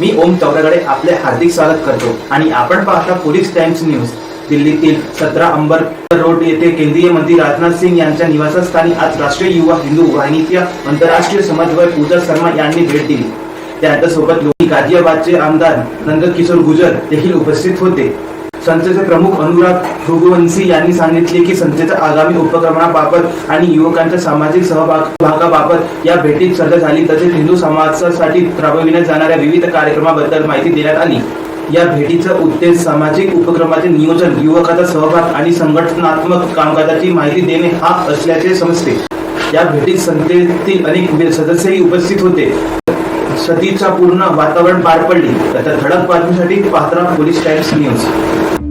मी ओम चौरागडे आपले हार्दिक स्वागत करतो. आणि आपण पाहता पोलीस टाइम्स न्यूज. दिल्लीतील सतरा अंबर रोड येथे केंद्रीय मंत्री राजनाथ सिंग यांच्या निवासस्थानी आज राष्ट्रीय युवा हिंदू वाहिनीच्या आंतरराष्ट्रीय समन्वय पूजा शर्मा यांनी भेट दिली. त्यांच्यासोबत गाझियाबादचे आमदार नंदकिशोर गुजर देखील उपस्थित होते. संस्थेचे प्रमुख अनुराग रघुवंशी यांनी सांगितले की संस्थेच्या आगामी उपक्रमाबाबत आणि युवकांच्या सामाजिक सहभागाबाबत या भेटीत चर्चा झाली. तसेच हिंदू समाजासाठी राबविण्यात जाणाऱ्या विविध कार्यक्रमाबद्दल माहिती देण्यात आली. या भेटीचा उद्देश सामाजिक उपक्रमाचे नियोजन युवकाचा सहभाग आणि संघटनात्मक कामकाजाची माहिती देणे हा असल्याचे समजते. या भेटीत संस्थेतील अनेक सदस्यही उपस्थित होते. सतीचा पूर्ण वातावरण पार पडली. तर ठळक बातमीसाठी पात्रा पोलीस टाइम्स न्यूज.